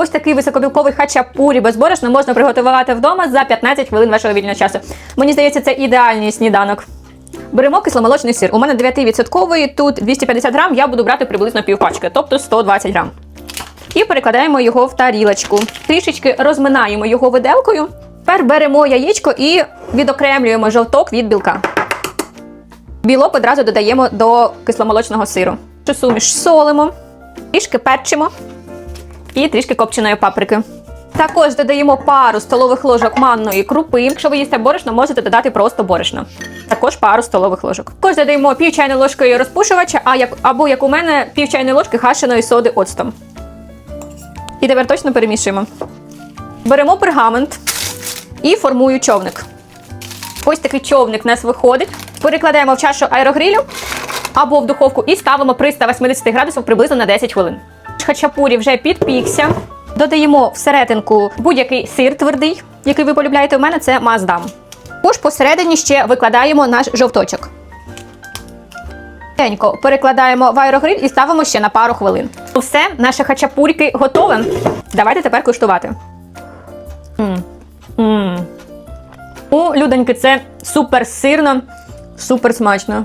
Ось такий високобілковий хачапурі без борошна можна приготувати вдома за 15 хвилин вашого вільного часу. Мені здається, це ідеальний сніданок. Беремо кисломолочний сир. У мене 9%, тут 250 грам, я буду брати приблизно півпачки, тобто 120 грам. І перекладаємо його в тарілочку. Трішечки розминаємо його виделкою. Тепер беремо яєчко і відокремлюємо жовток від білка. Білок одразу додаємо до кисломолочного сиру. Суміш солимо, трішки перчимо і трішки копченої паприки. Також додаємо пару столових ложок манної крупи. Якщо ви їсте борошно, можете додати просто борошно. Також пару столових ложок. Також додаємо пів чайної ложки розпушувача, а як, або як у мене пів чайної ложки хашеної соди оцтом. І тепер точно перемішуємо. Беремо пергамент і формую човник. Ось такий човник у нас виходить. Перекладаємо в чашу аерогрилю або в духовку і ставимо при 180 градусах приблизно на 10 хвилин. Хачапурі вже підпікся. Додаємо всерединку будь-який сир твердий, який ви полюбляєте. У мене це маздам. Також посередині ще викладаємо наш жовточок. Тенько перекладаємо в аерогриль і ставимо ще на пару хвилин. Все, наше хачапурьки готове. Давайте тепер куштувати. м м У, людоньки, це супер сирно, супер смачно.